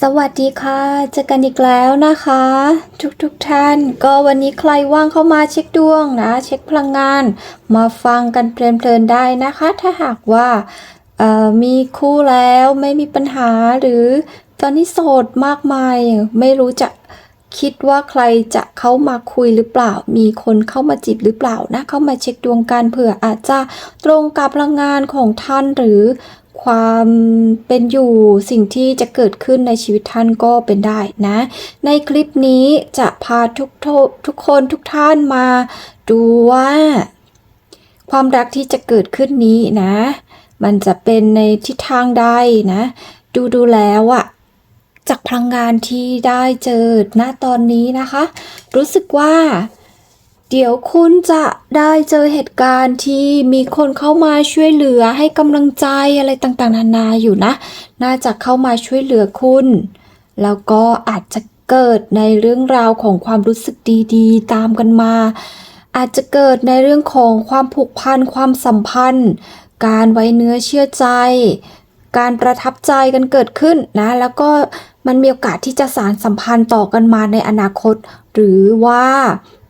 สวัสดีค่ะเจอกันอีกแล้วนะคะ ทุกๆทท่าน ก็วันนี้ใครว่างเข้ามาเช็คดวงนะ เช็คพลังงาน มาฟังกันเพลินๆได้นะคะ ถ้าหากว่ามีคู่แล้วไม่มีปัญหาหรือตอนนี้โสดมากมาย ไม่รู้จะคิดว่าใครจะเข้ามาคุยหรือเปล่า มีคนเข้ามาจีบหรือเปล่านะ เข้ามาเช็คดวงกันเผื่ออาจจะตรงกับพลังงานของท่านหรือ ความเป็นอยู่สิ่งที่จะเกิดขึ้นในชีวิตท่านก็เป็นได้นะ ในคลิปนี้จะพาทุกทุกคนทุกท่านมาดูว่า ความรักที่จะเกิดขึ้นนี้นะ มันจะเป็นในทิศทางใดนะ ดูดูแล้วอะจากพลังงานที่ได้เจอณตอนนี้นะคะ รู้สึกว่า เดี๋ยวคุณจะได้เจอเหตุการณ์ที่มีคนเข้ามาช่วยเหลือให้กำลังใจอะไรต่างๆ นานาอยู่นะ น่าจะเข้ามาช่วยเหลือคุณ แล้วก็อาจจะเกิดในเรื่องราวของความรู้สึกดีๆ ตามกันมา อาจจะเกิดในเรื่องของความผูกพันความสัมพันธ์ การไว้เนื้อเชื่อใจ การประทับใจกันเกิดขึ้นนะ แล้วก็มันมีโอกาสที่จะสารสัมพันธ์ต่อกันมาในอนาคต หรือว่า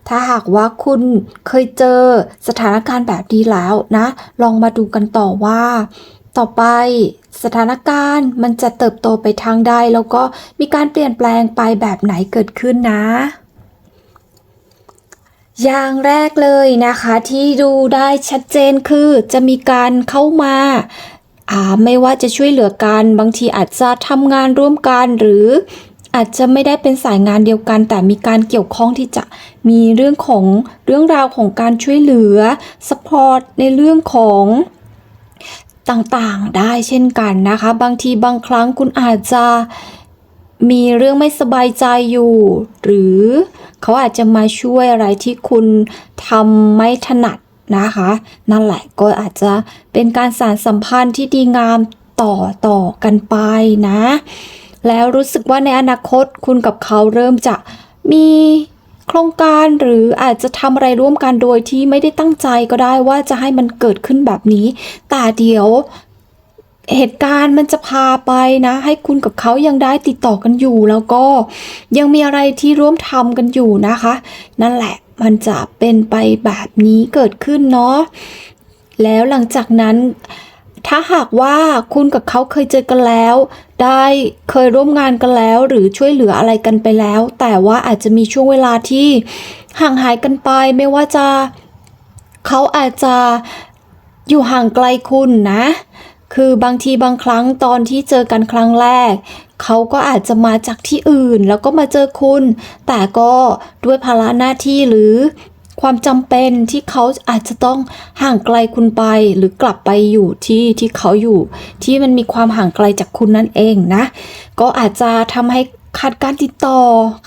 ถ้าหากว่าคุณเคยเจอสถานการณ์แบบนี้แล้วนะ ลองมาดูกันต่อว่า ต่อไปสถานการณ์มันจะเติบโตไปทางใด แล้วก็มีการเปลี่ยนแปลงไปแบบไหนเกิดขึ้นนะ อย่างแรกเลยนะคะที่ดูได้ชัดเจนคือจะมีการเข้ามาอ่าไม่ว่าจะช่วยเหลือกัน บางทีอาจจะทำงานร่วมกันหรือ อาจจะไม่ได้เป็นสายงานเดียวกัน แต่มีการเกี่ยวข้องที่จะมีเรื่องของเรื่องราวของการช่วยเหลือสปอร์ตในเรื่องของต่างๆได้เช่นกันนะคะ บางทีบางครั้งคุณอาจจะมีเรื่องไม่สบายใจอยู่ หรือเขาอาจจะมาช่วยอะไรที่คุณทำไม่ถนัดนะคะ นั่นแหละก็อาจจะเป็นการสานสัมพันธ์ที่ดีงามต่อต่อกันไปนะ แล้วรู้สึกว่าในอนาคตคุณกับเขาเริ่มจะมีโครงการหรืออาจจะทำอะไรร่วมกันโดยที่ไม่ได้ตั้งใจก็ได้ว่าจะให้มันเกิดขึ้นแบบนี้ แต่เดี๋ยวเหตุการณ์มันจะพาไปนะ ให้คุณกับเขายังได้ติดต่อกันอยู่ แล้วก็ยังมีอะไรที่ร่วมทำกันอยู่นะคะ นั่นแหละมันจะเป็นไปแบบนี้เกิดขึ้นเนาะแล้วหลังจากนั้น ถ้าหากว่าคุณกับเขาเคยเจอกันแล้ว ได้เคยร่วมงานกันแล้วหรือช่วยเหลืออะไรกันไปแล้ว แต่ว่าอาจจะมีช่วงเวลาที่ห่างหายกันไปไม่ว่าจะเขาอาจจะอยู่ห่างไกลคุณนะ คือบางทีบางครั้งตอนที่เจอกันครั้งแรก เขาก็อาจจะมาจากที่อื่นแล้วก็มาเจอคุณ แต่ก็ด้วยภาระหน้าที่หรือ ความจำเป็นที่เขาอาจจะต้องห่างไกลคุณไป หรือกลับไปอยู่ที่ที่เขาอยู่ ที่มันมีความห่างไกลจากคุณนั่นเองนะ ก็อาจจะทำให้ขาดการติดต่อ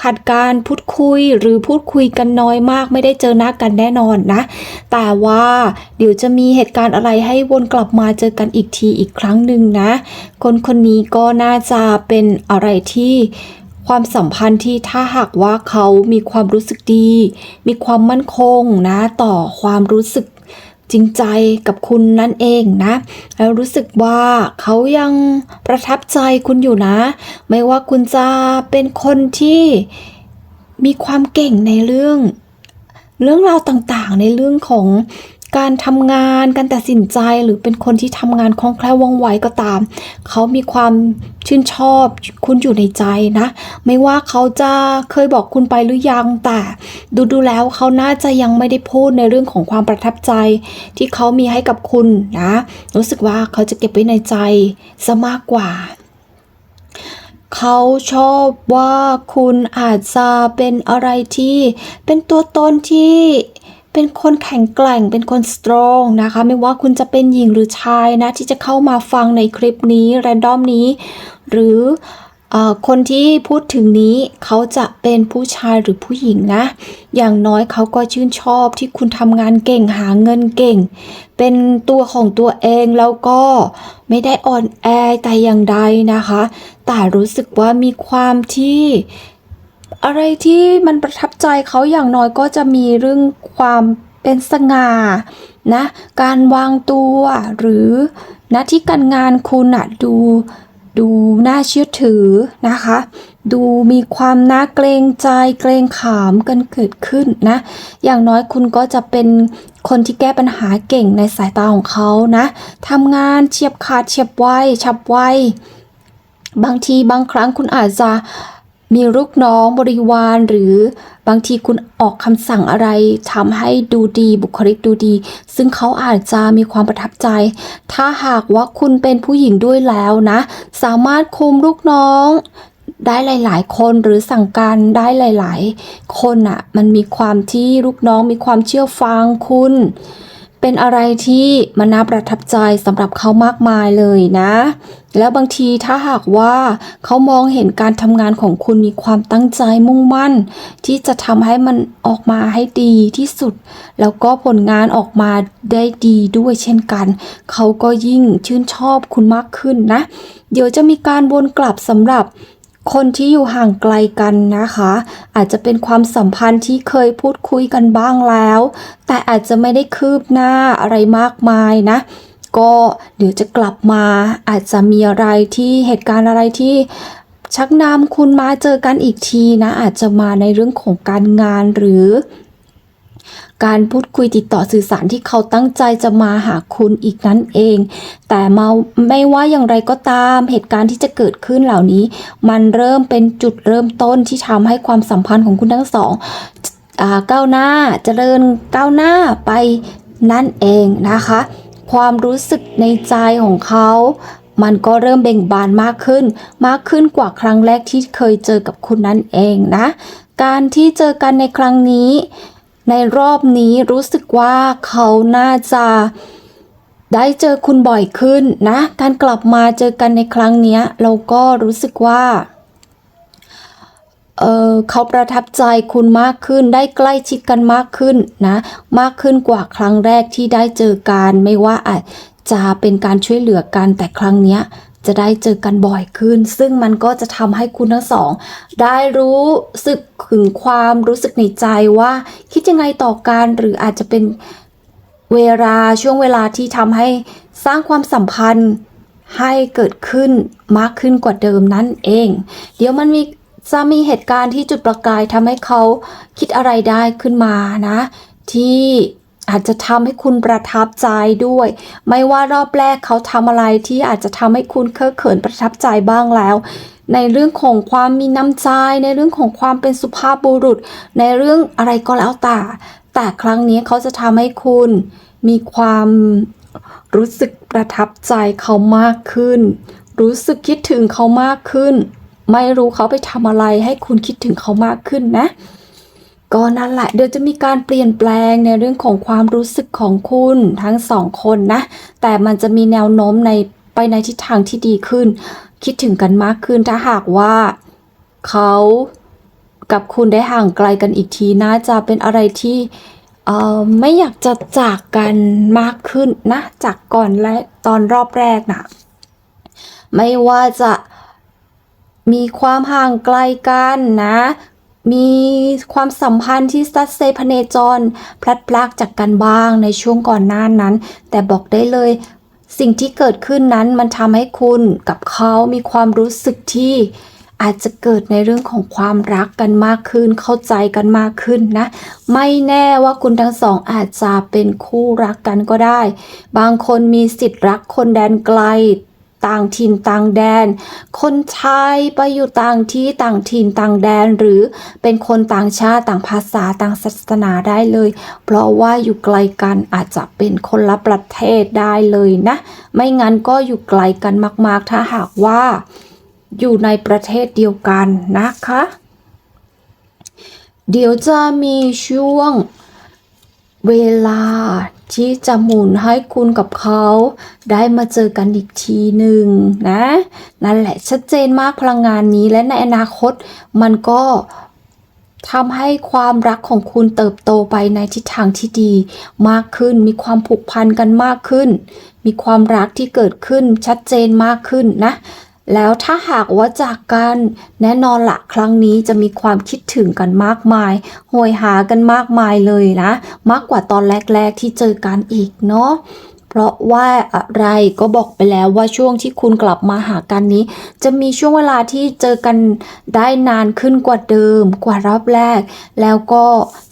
ขาดการพูดคุยหรือพูดคุยกันน้อยมาก ไม่ได้เจอหน้ากันแน่นอนนะ แต่ว่าเดี๋ยวจะมีเหตุการณ์อะไรให้วนกลับมาเจอกันอีกทีอีกครั้งหนึ่งนะ คนคนนี้ก็น่าจะเป็นอะไรที่ ความสัมพันธ์ที่ถ้าหากว่าเขามีความรู้สึกดี มีความมั่นคงนะต่อความรู้สึกจริงใจกับคุณนั่นเองนะ แล้วรู้สึกว่าเขายังประทับใจคุณอยู่นะ ไม่ว่าคุณจะเป็นคนที่มีความเก่งในเรื่อง เรื่องราวต่างๆ ในเรื่องของ การทำงานการตัดสินใจหรือเป็นคนที่ทำงานคล่องแคล่วว่องไวก็ตาม เขามีความชื่นชอบคุณอยู่ในใจนะ ไม่ว่าเขาจะเคยบอกคุณไปหรือยังแต่ ดูดูแล้วเขาน่าจะยังไม่ได้พูดในเรื่องของความประทับใจ ที่เขามีให้กับคุณนะรู้สึกว่าเขาจะเก็บไว้ในใจซะมากกว่าเขาชอบว่าคุณอาจจะเป็นอะไรที่เป็นตัวตนที่ เป็นคนแข็งแกร่ง เป็นคนสตรองนะคะ ไม่ว่าคุณจะเป็นหญิงหรือชายนะ ที่จะเข้ามาฟังในคลิปนี้แรนดอมนี้ หรืออคนที่พูดถึงนี้เขาจะเป็นผู้ชายหรือผู้หญิงนะ อย่างน้อยเขาก็ชื่นชอบที่คุณทำงานเก่งหาเงินเก่ง เป็นตัวของตัวเองแล้วก็ไม่ได้อ่อนแอแต่อย่างใดนะคะ แต่รู้สึกว่ามีความที่ อะไรที่มันประทับใจเขาอย่างน้อยก็จะมีเรื่องความเป็นสง่านะ การวางตัวหรือหน้าที่การงานคุณอะดูดูน่าเชื่อถือนะคะ ดูมีความน่าเกรงใจเกรงขามกันเกิดขึ้นนะ อย่างน้อยคุณก็จะเป็นคนที่แก้ปัญหาเก่งในสายตาของเขานะทำงานเฉียบขาดเฉียบไวฉับไวบางทีบางครั้งคุณอาจจะ มีลูกน้องบริวารหรือบางทีคุณออกคำสั่งอะไรทำให้ดูดีบุคลิกดูดี ซึ่งเขาอาจจะมีความประทับใจ ถ้าหากว่าคุณเป็นผู้หญิงด้วยแล้วนะ สามารถคุมลูกน้องได้หลาย ๆ คนหรือสั่งการได้หลาย ๆ คนอะ่ะ มันมีความที่ลูกน้องมีความเชื่อฟังคุณ เป็นอะไรที่มันน่าประทับใจสำหรับเขามากมายเลยนะ แล้วบางทีถ้าหากว่าเขามองเห็นการทำงานของคุณมีความตั้งใจมุ่งมั่น ที่จะทำให้มันออกมาให้ดีที่สุด แล้วก็ผลงานออกมาได้ดีด้วยเช่นกัน เขาก็ยิ่งชื่นชอบคุณมากขึ้นนะ เดี๋ยวจะมีการวนกลับสำหรับ คนที่อยู่ห่างไกลกันนะคะ อาจจะเป็นความสัมพันธ์ที่เคยพูดคุยกันบ้างแล้ว แต่อาจจะไม่ได้คืบหน้าอะไรมากมายนะ ก็เดี๋ยวจะกลับมาอาจจะมีอะไรที่เหตุการณ์อะไรที่ชักนำคุณมาเจอกันอีกทีนะ อาจจะมาในเรื่องของการงานหรือ การพูดคุยติดต่อสื่อสารที่เขาตั้งใจจะมาหาคุณอีกนั่นเอง แต่มาไม่ว่าอย่างไรก็ตามเหตุการณ์ที่จะเกิดขึ้นเหล่านี้ มันเริ่มเป็นจุดเริ่มต้นที่ทำให้ความสัมพันธ์ของคุณทั้งสองอก้าวหน้าเจริญก้าวหน้าไปนั่นเองนะคะ ความรู้สึกในใจของเขามันก็เริ่มเบ่งบานมากขึ้น มากขึ้นกว่าครั้งแรกที่เคยเจอกับคุณนั่นเองนะ การที่เจอกันในครั้งนี้ ในรอบนี้รู้สึกว่าเขาน่าจะได้เจอคุณบ่อยขึ้นนะ การกลับมาเจอกันในครั้งนี้เราก็รู้สึกว่าเออเขาประทับใจคุณมากขึ้นได้ใกล้ชิดกันมากขึ้นนะ มากขึ้นกว่าครั้งแรกที่ได้เจอกัน ไม่ว่าอาจจะเป็นการช่วยเหลือกันแต่ครั้งเนี้ย จะได้เจอกันบ่อยขึ้น ซึ่งมันก็จะทำให้คุณทั้งสอง ได้รู้สึกถึงความรู้สึกในใจว่า คิดยังไงต่อกันหรืออาจจะเป็นเวลาช่วงเวลาที่ทำให้สร้างความสัมพันธ์ให้เกิดขึ้นมากขึ้นกว่าเดิมนั่นเอง เดี๋ยวมันมีจะมีเหตุการณ์ที่จุดประกายทำให้เขาคิดอะไรได้ขึ้นมานะ ที่ อาจจะทำให้คุณประทับใจด้วย ไม่ว่ารอบแรกเขาทำอะไรที่อาจจะทำให้คุณเคอะเขินประทับใจบ้างแล้ว ในเรื่องของความมีน้ำใจ ในเรื่องของความเป็นสุภาพบุรุษ ในเรื่องอะไรก็แล้วแต่แต่ครั้งนี้เขาจะทำให้คุณมีความรู้สึกประทับใจเขามากขึ้น รู้สึกคิดถึงเขามากขึ้น ไม่รู้เขาไปทำอะไรให้คุณคิดถึงเขามากขึ้นนะ ก็นั่นแหละเดี๋ยวจะมีการเปลี่ยนแปลงในเรื่องของความรู้สึกของคุณทั้งสองคนนะ แต่มันจะมีแนวโน้มในไปในทิศทางที่ดีขึ้น คิดถึงกันมากขึ้นถ้าหากว่าเขากับคุณได้ห่างไกลกันอีกทีน่าจะเป็นอะไรที่เอ่อไม่อยากจะจากกันมากขึ้นนะ จากก่อนและตอนรอบแรกนะไม่ว่าจะมีความห่างไกลกันนะ มีความสัมพันธ์ที่สัดเซพเนจร พลัดพรากจากกันบ้างในช่วงก่อนหน้านั้น แต่บอกได้เลยสิ่งที่เกิดขึ้นนั้นมันทำให้คุณกับเขามีความรู้สึกที่อาจจะเกิดในเรื่องของความรักกันมากขึ้น เข้าใจกันมากขึ้นนะ ไม่แน่ว่าคุณทั้งสองอาจจะเป็นคู่รักกันก็ได้ บางคนมีสิทธิ์รักคนแดนไกล ต่างถิ่นต่างแดน คนไทยไปอยู่ต่างที่ต่างถิ่นต่างแดน หรือเป็นคนต่างชาติต่างภาษาต่างศาสนาได้เลย เพราะว่าอยู่ไกลกันอาจจะเป็นคนละประเทศได้เลยนะ ไม่งั้นก็อยู่ไกลกันมาก ๆ ถ้าหากว่าอยู่ในประเทศเดียวกันนะคะ เดี๋ยวจะมีช่วงเวลา ที่จะหมุนให้คุณกับเขาได้มาเจอกันอีกทีหนึ่งนะนั่นแหละชัดเจนมากพลังงานนี้และในอนาคตมันก็ทำให้ความรักของคุณเติบโตไปในทิศทางที่ดีมากขึ้น มีความผูกพันกันมากขึ้น มีความรักที่เกิดขึ้นชัดเจนมากขึ้นนะ แล้วถ้าหากว่าจากกันแน่นอนละครั้งนี้จะมีความคิดถึงกันมากมายโหยหากันมากมายเลยนะ มากกว่าตอนแรก ๆ ที่เจอกันอีกเนาะเพราะว่าอะไรก็บอกไปแล้วว่าช่วงที่คุณกลับมาหากันนี้ จะมีช่วงเวลาที่เจอกันได้นานขึ้นกว่าเดิม กว่ารอบแรก แล้วก็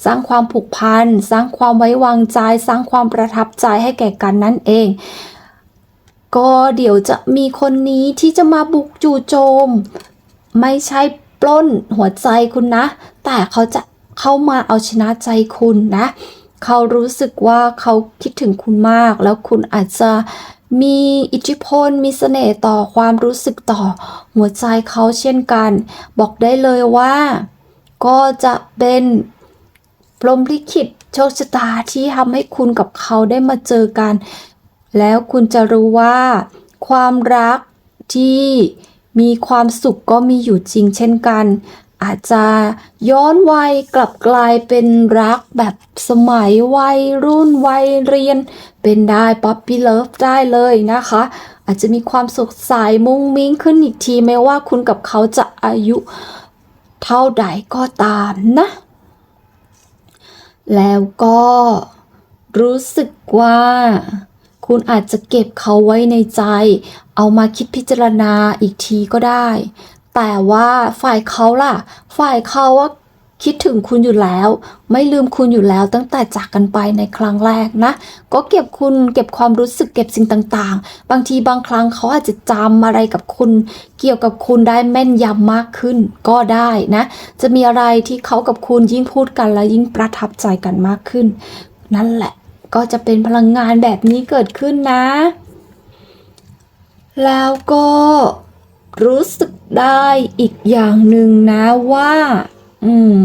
สร้างความผูกพัน สร้างความไว้วางใจ สร้างความประทับใจให้แก่กันนั่นเอง ก็เดี๋ยวจะมีคนนี้ที่จะมาบุกจู่โจม ไม่ใช่ปล้นหัวใจคุณนะ แต่เขาจะเข้ามาเอาชนะใจคุณนะ เขารู้สึกว่าเขาคิดถึงคุณมาก แล้วคุณอาจจะมีอิทธิพล มีเสน่ห์ต่อความรู้สึกต่อหัวใจเขาเช่นกัน บอกได้เลยว่า ก็จะเป็นพรมลิขิตโชคชะตาที่ทำให้คุณกับเขาได้มาเจอกัน แล้วคุณจะรู้ว่า ความรักที่มีความสุขก็มีอยู่จริงเช่นกัน อาจจะย้อนวัยกลับกลายเป็นรักแบบสมัยวัยรุ่นวัยเรียน เป็นได้ป๊อปปี้เลิฟได้เลยนะคะ อาจจะมีความสดใสมุ้งมิ้งขึ้นอีกทีไม่ว่าคุณกับเขาจะอายุเท่าใดก็ตามนะ แล้วก็รู้สึกว่า คุณอาจจะเก็บเขาไว้ในใจ เอามาคิดพิจารณาอีกทีก็ได้ แต่ว่าฝ่ายเขาล่ะ ฝ่ายเขาว่าคิดถึงคุณอยู่แล้ว ไม่ลืมคุณอยู่แล้วตั้งแต่จากกันไปในครั้งแรกนะ ก็เก็บคุณเก็บความรู้สึกเก็บสิ่งต่างๆ บางทีบางครั้งเขาอาจจะจำอะไรกับคุณ เกี่ยวกับคุณได้แม่นยำมากขึ้นก็ได้นะ จะมีอะไรที่เขากับคุณยิ่งพูดกันแล้วยิ่งประทับใจกันมากขึ้น นั่นแหละ ก็จะเป็นพลังงานแบบนี้เกิดขึ้นนะ แล้วก็รู้สึกได้อีกอย่างหนึ่งนะว่า อืม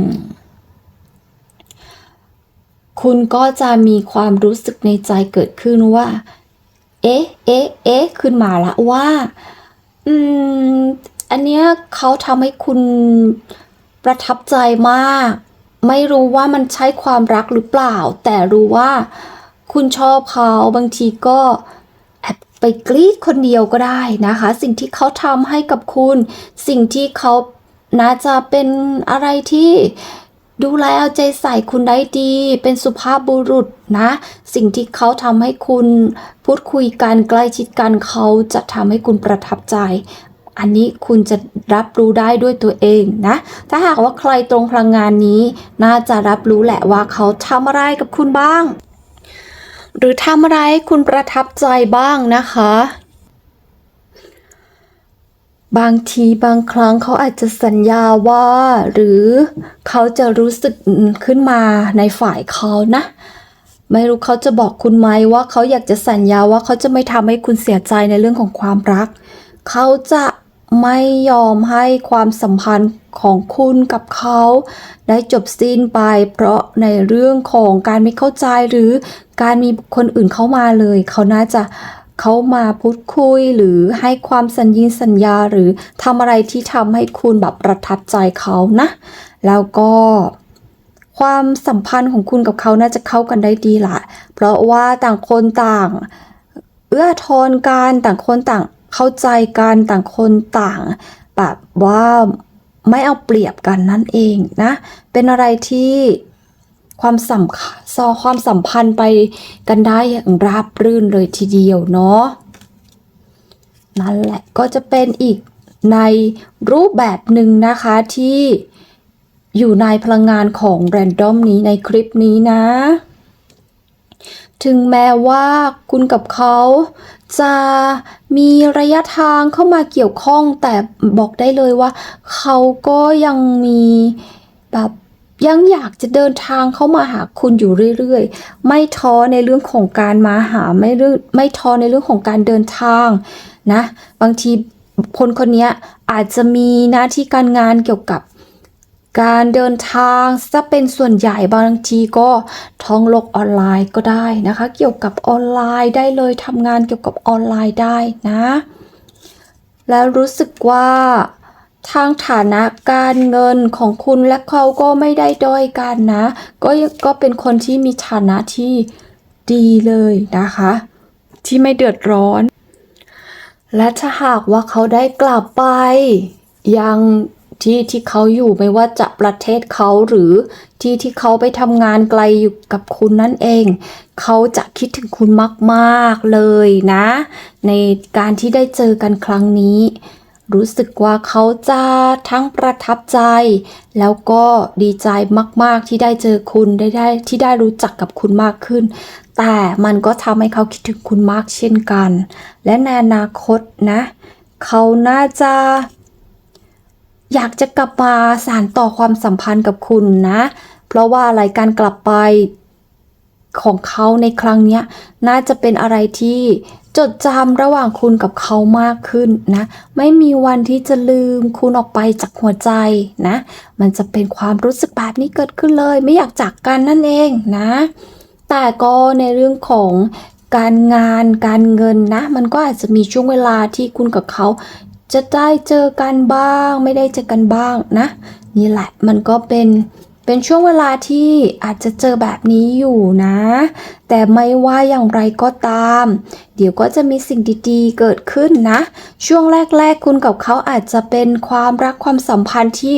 คุณก็จะมีความรู้สึกในใจเกิดขึ้นว่า เอ๊ะ เอ๊ะ เอ๊ะ ขึ้นมาละว่า อืม อันเนี้ยเขาทำให้คุณประทับใจมาก ไม่รู้ว่ามันใช่ความรักหรือเปล่า แต่รู้ว่า คุณชอบเขาบางทีก็แอบไปกรีดคนเดียวก็ได้นะคะ สิ่งที่เขาทำให้กับคุณ สิ่งที่เขาน่าจะเป็นอะไรที่ดูแลเอาใจใส่คุณได้ดี เป็นสุภาพบุรุษนะ สิ่งที่เขาทำให้คุณพูดคุยกันใกล้ชิดกันเขาจะทำให้คุณประทับใจ อันนี้คุณจะรับรู้ได้ด้วยตัวเองนะ ถ้าหากว่าใครตรงพลังงานนี้ น่าจะรับรู้แหละว่าเขาทำอะไรกับคุณบ้าง หรือทำอะไรให้คุณประทับใจบ้างนะคะ บางทีบางครั้งเขาอาจจะสัญญาว่า หรือเขาจะรู้สึกขึ้นมาในฝ่ายเขานะ ไม่รู้เขาจะบอกคุณไหมว่าเขาอยากจะสัญญาว่าเขาจะไม่ทำให้คุณเสียใจในเรื่องของความรัก เขาจะ ไม่ยอมให้ความสัมพันธ์ของคุณกับเขา ได้จบสิ้นไปเพราะในเรื่องของการไม่เข้าใจหรือการมีคนอื่นเข้ามาเลย เขาน่าจะเขามาพูดคุยหรือให้ความสัญญิงสัญญาหรือทำอะไรที่ทำให้คุณแบบประทับใจเขานะ แล้วก็ความสัมพันธ์ของคุณกับเขาน่าจะเข้ากันได้ดีละเพราะว่าต่างคนต่าง เอื้อทอนกันต่างคนต่าง เข้าใจกันต่างคนต่างแบบว่าไม่เอาเปรียบกันนั่นเองนะ เป็นอะไรที่ความสัมซอความสัมพันธ์ไปกันได้อย่างราบรื่นเลยทีเดียวเนาะนั่นแหละก็จะเป็นอีกในรูปแบบหนึ่งนะคะที่อยู่ในพลังงานของแรนดอมนี้ในคลิปนี้นะ ถึงแม้ว่าคุณกับเขา จะมีระยะทางเข้ามาเกี่ยวข้องแต่บอกได้เลยว่า เขาก็ยังมีแบบยังอยากจะเดินทางเข้ามาหาคุณอยู่เรื่อยๆ ไม่ท้อในเรื่องของการมาหาไม่เรื่องไม่ท้อในเรื่องของการเดินทางนะ บางทีคนคนนี้อาจจะมีหน้าที่การงานเกี่ยวกับ การเดินทางจะเป็นส่วนใหญ่บางทีก็ท่องโลกออนไลน์ก็ได้นะคะ เกี่ยวกับออนไลน์ได้เลยทำงานเกี่ยวกับออนไลน์ได้นะ แล้วรู้สึกว่าทางฐานะการเงินของคุณและเขาก็ไม่ได้ด้อยกันนะ ก็ก็เป็นคนที่มีฐานะที่ดีเลยนะคะ ที่ไม่เดือดร้อน และถ้าหากว่าเขาได้กลับไปยัง ที่ที่เขาอยู่ไม่ว่าจะประเทศเขาหรือที่ที่เขาไปทำงานไกลอยู่กับคุณนั่นเอง เขาจะคิดถึงคุณมากๆเลยนะ ในการที่ได้เจอกันครั้งนี้ รู้สึกว่าเขาจะทั้งประทับใจ แล้วก็ดีใจมาก ๆที่ได้เจอคุณได้ได้ที่ได้รู้จักกับคุณมากขึ้น แต่มันก็ทำให้เขาคิดถึงคุณมากเช่นกัน และในอนาคตนะ เขาน่าจะ อยากจะกลับมาสานต่อความสัมพันธ์กับคุณนะ เพราะว่าอะไรการกลับไปของเขาในครั้งนี้น่าจะเป็นอะไรที่จดจำระหว่างคุณกับเขามากขึ้นนะ ไม่มีวันที่จะลืมคุณออกไปจากหัวใจนะ มันจะเป็นความรู้สึกแบบนี้เกิดขึ้นเลย ไม่อยากจากกันนั่นเองนะ แต่ก็ในเรื่องของการงานการเงินนะ มันก็อาจจะมีช่วงเวลาที่คุณกับเขา จะได้เจอกันบ้าง ไม่ได้เจอกันบ้างนะ นี่แหละมันก็เป็น เป็นช่วงเวลาที่อาจจะเจอแบบนี้อยู่นะ แต่ไม่ว่าอย่างไรก็ตาม เดี๋ยวก็จะมีสิ่งดีๆ เกิดขึ้นนะ ช่วงแรก ๆ คุณกับเขาอาจจะเป็นความรักความสัมพันธ์ที่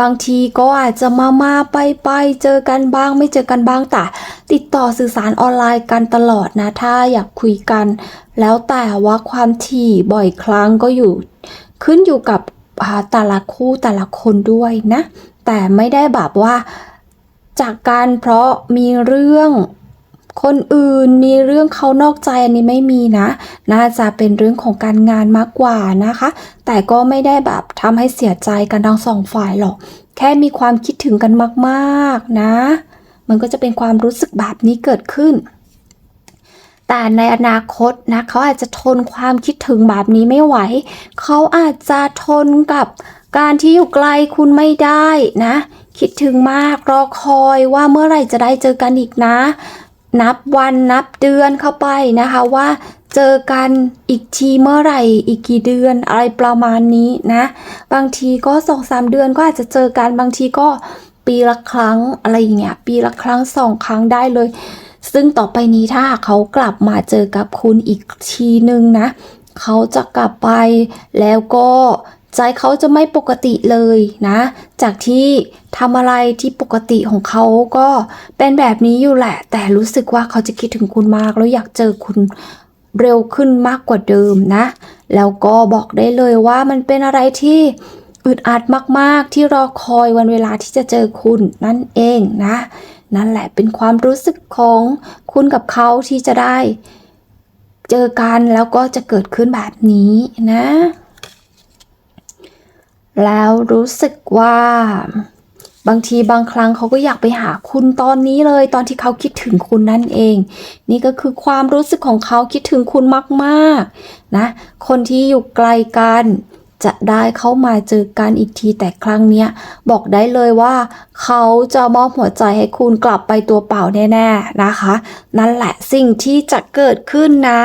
บางทีก็อาจจะมามาไปไปๆเจอกันบ้าง ไม่เจอกันบ้างแต่ติดต่อสื่อสารออนไลน์กันตลอดนะ ถ้าอยากคุยกัน แล้วแต่ว่าความถี่บ่อยครั้งก็อยู่ ขึ้นอยู่กับแต่ละคู่แต่ละคนด้วยนะ แต่ไม่ได้แบบว่า จากการเพราะมีเรื่องคนอื่นมีเรื่องเขานอกใจอันนี้ไม่มีนะ น่าจะเป็นเรื่องของการงานมากกว่านะคะ แต่ก็ไม่ได้แบบทำให้เสียใจกันทั้งสองฝ่ายหรอก แค่มีความคิดถึงกันมากๆนะ มันก็จะเป็นความรู้สึกแบบนี้เกิดขึ้น แต่ในอนาคตนะเขาอาจจะทนความคิดถึงแบบนี้ไม่ไหว เขาอาจจะทนกับ การที่อยู่ไกลคุณไม่ได้นะ คิดถึงมากรอคอยว่าเมื่อไหร่จะได้เจอกันอีกนะ นับวันนับเดือนเข้าไปนะคะว่าเจอกันอีกทีเมื่อไหร่อีกกี่เดือนอะไรประมาณนี้นะ บางทีก็สองสามเดือนก็อาจจะเจอกันบางทีก็ปีละครั้งอะไรอย่างเงี้ยปีละครั้งสองครั้งได้เลย ซึ่งต่อไปนี้ถ้าเขากลับมาเจอกับคุณอีกทีนึงนะ เขาจะกลับไปแล้วก็ ใจเขาจะไม่ปกติเลยนะ จากที่ทำอะไรที่ปกติของเขาก็เป็นแบบนี้อยู่แหละ แต่รู้สึกว่าเขาจะคิดถึงคุณมาก แล้วอยากเจอคุณเร็วขึ้นมากกว่าเดิมนะ แล้วก็บอกได้เลยว่ามันเป็นอะไรที่อึดอัดมากๆ ที่รอคอยวันเวลาที่จะเจอคุณนั่นเองนะ นั่นแหละเป็นความรู้สึกของคุณกับเขาที่จะได้ เจอกันแล้วก็จะเกิดขึ้นแบบนี้นะ แล้วรู้สึกว่า บางทีบางครั้งเขาก็อยากไปหาคุณตอนนี้เลย ตอนที่เขาคิดถึงคุณนั่นเอง นี่ก็คือความรู้สึกของเขาคิดถึงคุณมากๆนะคนที่อยู่ไกลกันจะได้เข้ามาเจอกันอีกทีแต่ครั้งเนี้ยบอกได้เลยว่าเขาจะมอบหัวใจให้คุณกลับไปตัวเปล่าแน่ ๆนะคะ นั่นแหละสิ่งที่จะเกิดขึ้นนะ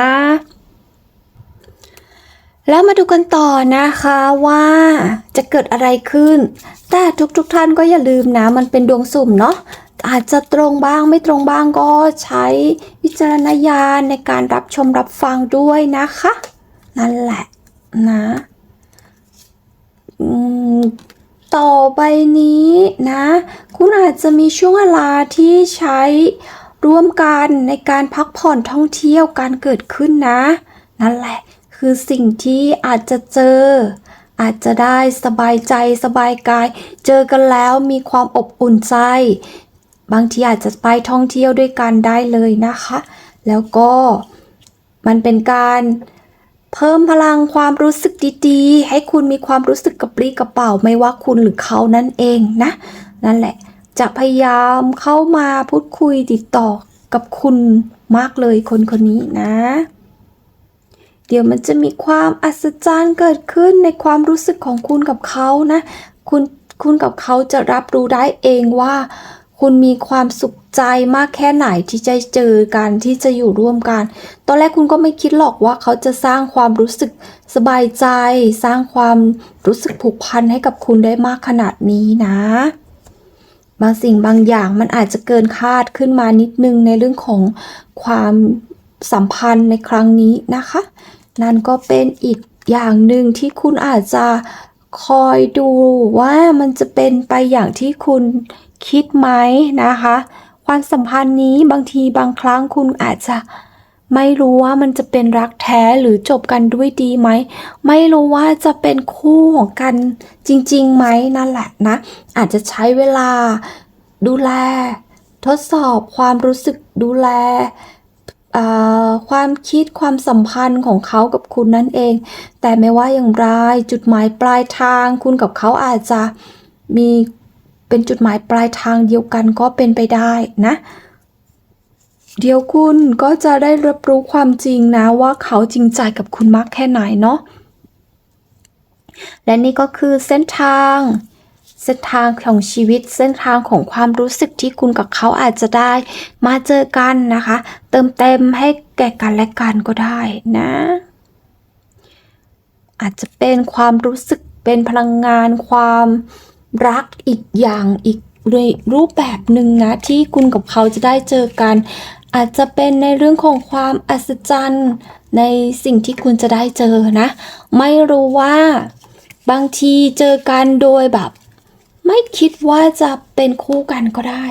แล้วมาดูกันต่อนะคะว่าจะเกิดอะไรขึ้น แต่ทุกๆทท่านก็อย่าลืมนะ มันเป็นดวงสุ่มเนาะอาจจะตรงบ้างไม่ตรงบ้างก็ใช้วิจารณญาณในการรับชมรับฟังด้วยนะคะ นั่นแหละนะต่อไปนี้นะ คุณอาจจะมีช่วงเวลาที่ใช้ร่วมกันในการพักผ่อนท่องเที่ยวการเกิดขึ้นนะ นั่นแหละ คือสิ่งที่อาจจะเจอ อาจจะได้สบายใจสบายกาย เจอกันแล้วมีความอบอุ่นใจ บางทีอาจจะไปท่องเที่ยวด้วยกันได้เลยนะคะ แล้วก็มันเป็นการเพิ่มพลังความรู้สึกดีๆ ให้คุณมีความรู้สึกกระปรี้กระเป๋าไม่ว่าคุณหรือเขานั่นเองนะ นั่นแหละ จะพยายามเข้ามาพูดคุยติดต่อกับคุณมากเลยคนคนนี้นะ เดี๋ยวมันจะมีความอัศจรรย์เกิดขึ้นในความรู้สึกของคุณกับเขานะ คุณคุณกับเขาจะรับรู้ได้เองว่า คุณมีความสุขใจมากแค่ไหนที่จะเจอกันที่จะอยู่ร่วมกัน ตอนแรกคุณก็ไม่คิดหรอกว่าเขาจะสร้างความรู้สึกสบายใจ สร้างความรู้สึกผูกพันให้กับคุณได้มากขนาดนี้นะ บางสิ่งบางอย่างมันอาจจะเกินคาดขึ้นมานิดนึงในเรื่องของความสัมพันธ์ในครั้งนี้นะคะ นั่นก็เป็นอีกอย่างหนึ่งที่คุณอาจจะคอยดูว่ามันจะเป็นไปอย่างที่คุณคิดไหมนะคะ ความสัมพันธ์นี้บางทีบางครั้งคุณอาจจะไม่รู้ว่ามันจะเป็นรักแท้หรือจบกันด้วยดีไหม ไม่รู้ว่าจะเป็นคู่ของกันจริงๆไหมนั่นแหละนะ อาจจะใช้เวลาดูแล ทดสอบความรู้สึกดูแล ความคิดความสัมพันธ์ของเขากับคุณนั่นเอง แต่ไม่ว่าอย่างไรจุดหมายปลายทางคุณกับเขาอาจจะมีเป็นจุดหมายปลายทางเดียวกันก็เป็นไปได้นะ เดี๋ยวคุณก็จะได้รับรู้ความจริงนะว่าเขาจริงใจกับคุณมากแค่ไหนเนาะและนี่ก็คือเส้นทาง เส้นทางของชีวิตเส้นทางของความรู้สึกที่คุณกับเขาอาจจะได้ มาเจอกันนะคะ เติมเต็มให้ แก่กันและกันก็ได้นะ อาจจะเป็นความรู้สึกเป็นพลังงานความรักอีกอย่างอีกรูปแบบหนึ่งนะที่คุณกับเขาจะได้เจอกัน อาจจะเป็นในเรื่องของความอัศจรรย์ในสิ่งที่คุณจะได้เจอนะ ไม่รู้ว่าบางทีเจอกันโดยแบบ ไม่คิดว่าจะเป็นคู่กันก็ได้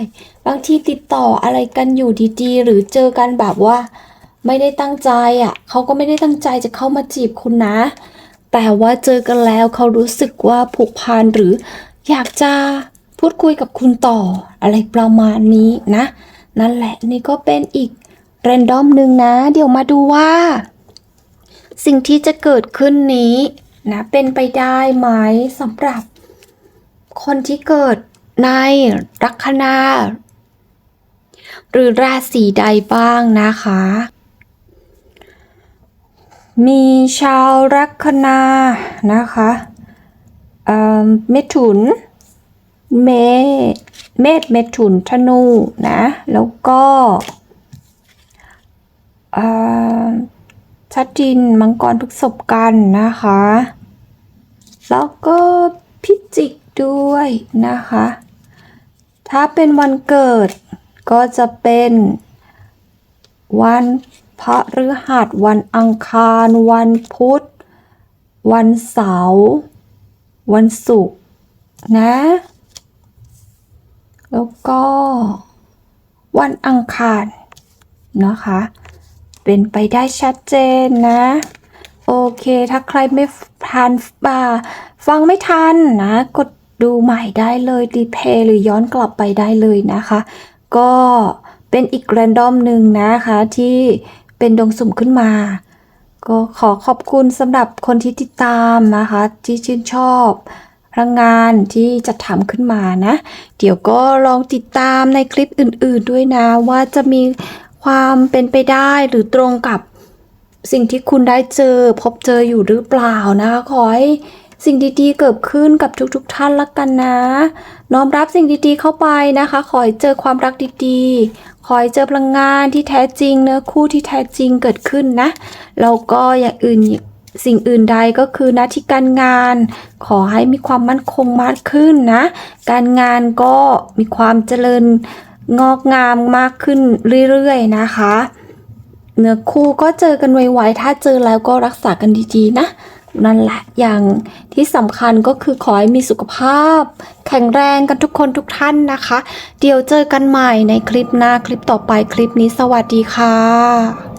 บางทีติดต่ออะไรกันอยู่ดีๆ หรือเจอกันแบบว่า ไม่ได้ตั้งใจอะเขาก็ไม่ได้ตั้งใจจะเข้ามาจีบคุณนะ แต่ว่าเจอกันแล้วเขารู้สึกว่าผูกพันหรืออยากจะพูดคุยกับคุณต่อ อะไรประมาณนี้นะ นั่นแหละนี่ก็เป็นอีกเรนดอมหนึ่งนะ เดี๋ยวมาดูว่า สิ่งที่จะเกิดขึ้นนี้นะเป็นไปได้ไหมสำหรับ คนที่เกิดในลัคนาหรือราศีใดบ้างนะคะ มีชาวลัคนานะคะเมถุน เมเมษเมถุนธนูนะ แล้วก็ชัดจินมังกรพฤษภกันนะคะ แล้วก็พิจิกด้วยนะคะ ถ้าเป็นวันเกิดก็จะเป็นวัน พระฤหัส วันอังคาร วันพุธ วันเสาร์ วันศุกร์นะ แล้วก็ วันอังคารนะคะ เป็นไปได้ชัดเจนนะ โอเค ถ้าใครไม่ทันบ่าฟังไม่ทันนะ กดดูใหม่ได้เลยรีเพย์หรือย้อนกลับไปได้เลยนะคะ ก็เป็นอีกแรนดอมหนึ่งนะคะที่ เป็นดวงสุ่มขึ้นมา ก็ขอขอบคุณสำหรับคนที่ติดตามนะคะ ที่ชื่นชอบพลังงานที่จะทำขึ้นมานะ เดี๋ยวก็ลองติดตามในคลิปอื่น ๆด้วยนะ ว่าจะมีความเป็นไปได้หรือตรงกับสิ่งที่คุณได้เจอพบเจออยู่หรือเปล่านะคะขอให้ สิ่งดีๆ เกิดขึ้นกับทุกๆท่านละกันนะ น้อมรับสิ่งดีๆเข้าไปนะคะ ขอให้เจอความรักดีๆ ขอให้เจอพลังงานที่แท้จริงเนื้อคู่ที่แท้จริงเกิดขึ้นนะ แล้วก็อย่างอื่นสิ่งอื่นใดก็คือหน้าที่การงาน ขอให้มีความมั่นคงมากขึ้นนะ การงานก็มีความเจริญงอกงามมากขึ้นเรื่อยๆนะคะ เนื้อคู่ก็เจอกันไวๆถ้าเจอแล้วก็รักษากันดีๆนะ นั่นแหละอย่างที่สำคัญก็คือขอให้มีสุขภาพ แข็งแรงกันทุกคนทุกท่านนะคะ เดี๋ยวเจอกันใหม่ในคลิปหน้าคลิปต่อไปคลิปนี้สวัสดีค่ะ